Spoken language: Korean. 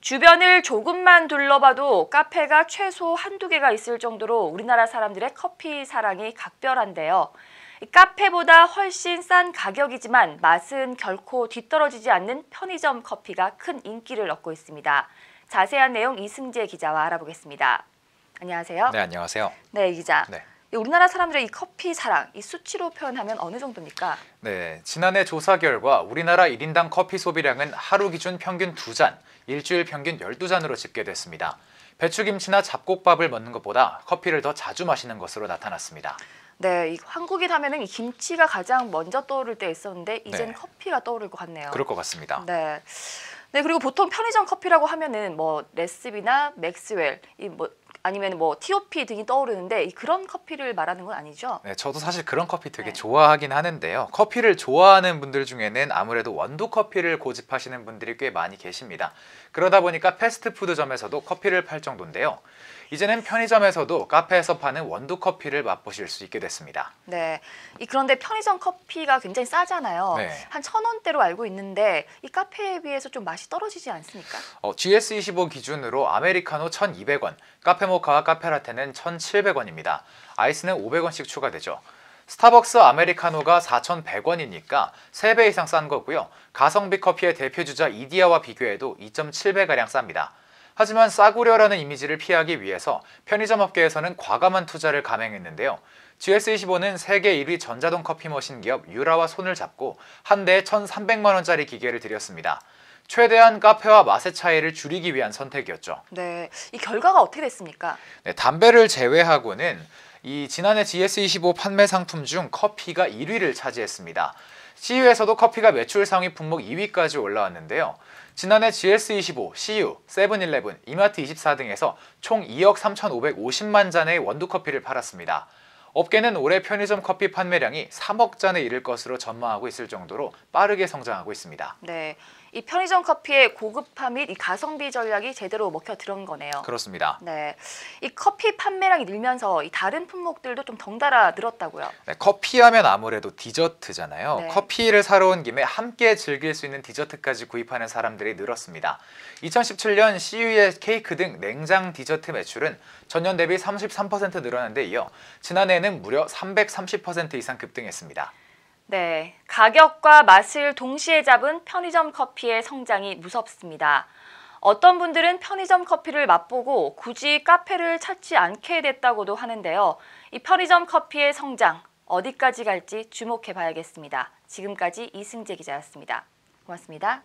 주변을 조금만 둘러봐도 카페가 최소 한두 개가 있을 정도로 우리나라 사람들의 커피 사랑이 각별한데요. 이 카페보다 훨씬 싼 가격이지만 맛은 결코 뒤떨어지지 않는 편의점 커피가 큰 인기를 얻고 있습니다. 자세한 내용 이승재 기자와 알아보겠습니다. 안녕하세요. 네, 안녕하세요. 네, 이 기자. 네. 이 우리나라 사람들의 이 커피 사랑, 이 수치로 표현하면 어느 정도입니까? 네, 지난해 조사 결과 우리나라 1인당 커피 소비량은 하루 기준 평균 2잔, 일주일 평균 12잔으로 집계됐습니다. 배추김치나 잡곡밥을 먹는 것보다 커피를 더 자주 마시는 것으로 나타났습니다. 네, 이 한국인 하면은 이 김치가 가장 먼저 떠오를 때 있었는데 이젠 네. 커피가 떠오를 것 같네요. 그럴 것 같습니다. 네. 네, 그리고 보통 편의점 커피라고 하면은 뭐 레스비나 맥스웰, 이 뭐 아니면 뭐 TOP 등이 떠오르는데 이 그런 커피를 말하는 건 아니죠? 네, 저도 사실 그런 커피 되게 네. 좋아하긴 하는데요. 커피를 좋아하는 분들 중에는 아무래도 원두 커피를 고집하시는 분들이 꽤 많이 계십니다. 그러다 보니까 패스트푸드점에서도 커피를 팔 정도인데요. 이제는 편의점에서도 카페에서 파는 원두 커피를 맛보실 수 있게 됐습니다. 네. 이 그런데 편의점 커피가 굉장히 싸잖아요. 네. 한천 원대로 알고 있는데 이 카페에 비해서 좀 맛이 떨어지지 않습니까? 어, GS25 기준으로 아메리카노 1,200원, 카페 모카와 카페라테는 1,700원입니다. 아이스는 500원씩 추가되죠. 스타벅스 아메리카노가 4,100원이니까 3배 이상 싼 거고요. 가성비 커피의 대표 주자 이디야와 비교해도 2.7배가량 쌉니다. 하지만 싸구려라는 이미지를 피하기 위해서 편의점 업계에서는 과감한 투자를 감행했는데요. GS25는 세계 1위 전자동 커피 머신 기업 유라와 손을 잡고 한 대에 1,300만 원짜리 기계를 들였습니다. 최대한 카페와 맛의 차이를 줄이기 위한 선택이었죠. 네. 이 결과가 어떻게 됐습니까? 네, 담배를 제외하고는 이 지난해 GS25 판매 상품 중 커피가 1위를 차지했습니다. CU에서도 커피가 매출 상위 품목 2위까지 올라왔는데요. 지난해 GS25, CU, 세븐일레븐, 이마트24 등에서 총 2억 3,550만 잔의 원두 커피를 팔았습니다. 업계는 올해 편의점 커피 판매량이 3억 잔에 이를 것으로 전망하고 있을 정도로 빠르게 성장하고 있습니다. 네. 이 편의점 커피의 고급화 및 이 가성비 전략이 제대로 먹혀 들어온 거네요. 그렇습니다. 네. 이 커피 판매량이 늘면서 이 다른 품목들도 좀 덩달아 늘었다고요. 네, 커피하면 아무래도 디저트잖아요. 네. 커피를 사러 온 김에 함께 즐길 수 있는 디저트까지 구입하는 사람들이 늘었습니다. 2017년 CU의 케이크 등 냉장 디저트 매출은 전년 대비 33% 늘었는데 이어 지난해에는 무려 330% 이상 급등했습니다. 네. 가격과 맛을 동시에 잡은 편의점 커피의 성장이 무섭습니다. 어떤 분들은 편의점 커피를 맛보고 굳이 카페를 찾지 않게 됐다고도 하는데요. 이 편의점 커피의 성장 어디까지 갈지 주목해 봐야겠습니다. 지금까지 이승재 기자였습니다. 고맙습니다.